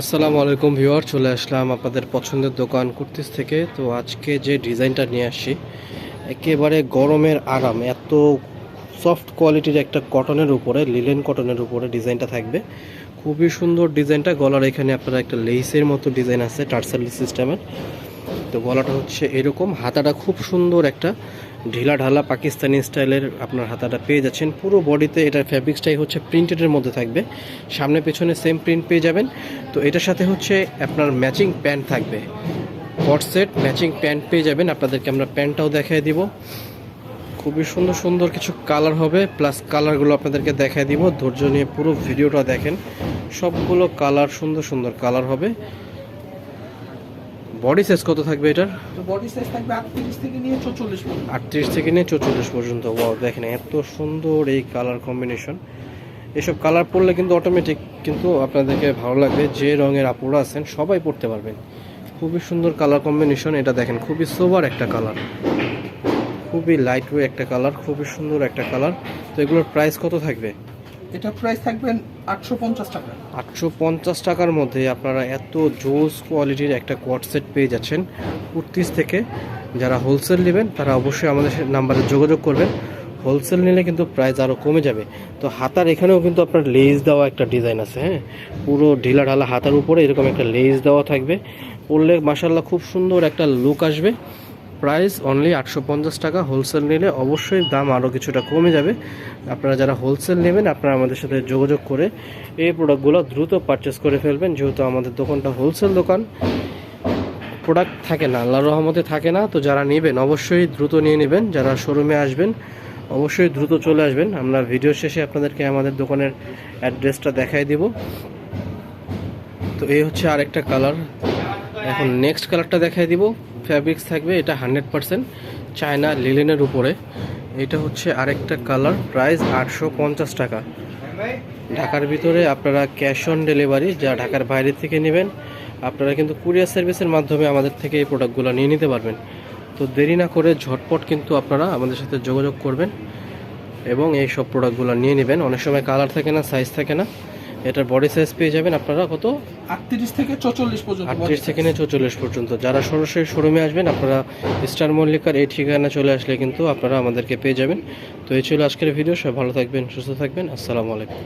আসসালামু আলাইকুম ভিউয়ার, চলে আসলাম আপনাদের পছন্দের দোকান কুর্তিস থেকে। তো আজকে যে ডিজাইনটা নিয়ে আসি একেবারে গরমের আরাম, এত সফট কোয়ালিটির একটা কটনের উপরে লিলেন কটনের উপরে ডিজাইনটা থাকবে। খুবই সুন্দর ডিজাইনটা, গলার এখানে আপনারা একটা লেসের মতো ডিজাইন আছে, টার্সাল সিস্টেমের তো গলাটা হচ্ছে এরকম, হাতাটা খুব সুন্দর একটা ঢিলা ঢালা পাকিস্তানি স্টাইলের আপনার হাতাটা পেয়ে যাচ্ছেন। পুরো বডিতে এটার ফ্যাব্রিক্সটাই হচ্ছে প্রিন্টেডের মধ্যে থাকবে। সামনে পেছনে সেম প্রিন্ট পেয়ে যাবেন। তো এটার সাথে হচ্ছে আপনার ম্যাচিং প্যান্ট থাকবে। সেট, ম্যাচিং প্যান্ট পেয়ে যাবেন। আপনাদেরকে আমরা প্যান্টটাও দেখাই দিব। খুবই সুন্দর সুন্দর কিছু কালার হবে। প্লাস কালারগুলো আপনাদেরকে দেখাই দিব। ধৈর্য নিয়ে পুরো ভিডিওটা দেখেন। সবগুলো কালার সুন্দর সুন্দর কালার হবে। বডি সাইজ কত থাকবে এটার? বডি সাইজ থাকবে আটত্রিশ থেকে নিয়ে চৌচল্লিশ পর্যন্ত। আটত্রিশ থেকে নিয়ে চৌচল্লিশ পর্যন্ত। ওয়াও দেখেন এত সুন্দর এই কালার কম্বিনেশন এসব কালার পরলে কিন্তু অটোমেটিক কিন্তু আপনাদেরকে ভালো লাগবে। যে রঙের আপুরা আছেন সবাই পরতে পারবেন। খুবই সুন্দর কালার কম্বিনেশন এটা দেখেন খুবই সোবার একটা কালার খুবই লাইট একটা কালার খুবই সুন্দর একটা কালার তো এগুলোর প্রাইস কত থাকবে? এটা প্রাইস থাকবেন আটশো পঞ্চাশ টাকা। আটশো পঞ্চাশ টাকার মধ্যে আপনারা এত জোস কোয়ালিটির একটা কোয়াট সেট পেয়ে যাচ্ছেন। কুর্তিস থেকে যারা হোলসেল নেবেন, তারা অবশ্যই আমাদের নাম্বারে যোগাযোগ করবেন। হোলসেল নিলে কিন্তু প্রাইস আরও কমে যাবে। তো হাতার এখানেও কিন্তু আপনার লেস দেওয়া একটা ডিজাইন আছে হ্যাঁ? পুরো ঢিলা ঢালা হাতার উপরে এরকম একটা লেস দেওয়া থাকবে। পরলে মাসাল্লাহ খুব সুন্দর একটা লুক আসবে। প্রাইস অনলি আটশো পঞ্চাশ টাকা। হোলসেল নিলে অবশ্যই দাম আরও কিছুটা কমে যাবে। আপনারা যারা হোলসেল নেবেন, আপনারা আমাদের সাথে যোগাযোগ করে এই প্রোডাক্টগুলো দ্রুত পারচেস করে ফেলবেন। যেহেতু আমাদের দোকানটা হোলসেল দোকান, প্রোডাক্ট থাকে না, আল্লাহর রহমতে থাকে না। তো যারা নেবেন, অবশ্যই দ্রুত নিয়ে নেবেন। যারা শোরুমে আসবেন, অবশ্যই দ্রুত চলে আসবেন। আমরা ভিডিও শেষে আপনাদেরকে আমাদের দোকানের অ্যাড্রেসটা দেখাই দিব। তো এই হচ্ছে আরেকটা কালার এখন নেক্সট কালারটা দেখাই দিব। ফ্যাব্রিক্স থাকবে, এটা হান্ড্রেড পারসেন্ট চায়না লিলেনের উপরে। এটা হচ্ছে আরেকটা কালার প্রাইস আটশো পঞ্চাশ টাকা। ঢাকার ভিতরে আপনারা ক্যাশ অন ডেলিভারি যা ঢাকার বাইরে থেকে নেবেন, আপনারা কিন্তু কুরিয়ার সার্ভিসের মাধ্যমে আমাদের থেকে এই প্রোডাক্টগুলো নিয়ে নিতে পারবেন। তো দেরি না করে ঝটপট কিন্তু আপনারা আমাদের সাথে যোগাযোগ করবেন এবং এই সব প্রোডাক্টগুলো নিয়ে নেবেন। অনেক সময় কালার থাকে না সাইজ থাকে না। এটার বডি সাইজ পেয়ে যাবেন আপনারা কত? আটত্রিশ থেকে চৌচল্লিশ পর্যন্ত আটত্রিশ থেকে নিয়ে চৌচল্লিশ পর্যন্ত। যারা সরাসরি শোরুমে আসবেন আপনারা স্টার মল্লিকার এই ঠিকানা চলে আসলে কিন্তু আপনারা আমাদেরকে পেয়ে যাবেন। তো এই ছিল আজকের ভিডিও সব ভালো থাকবেন সুস্থ থাকবেন। আসসালামু আলাইকুম।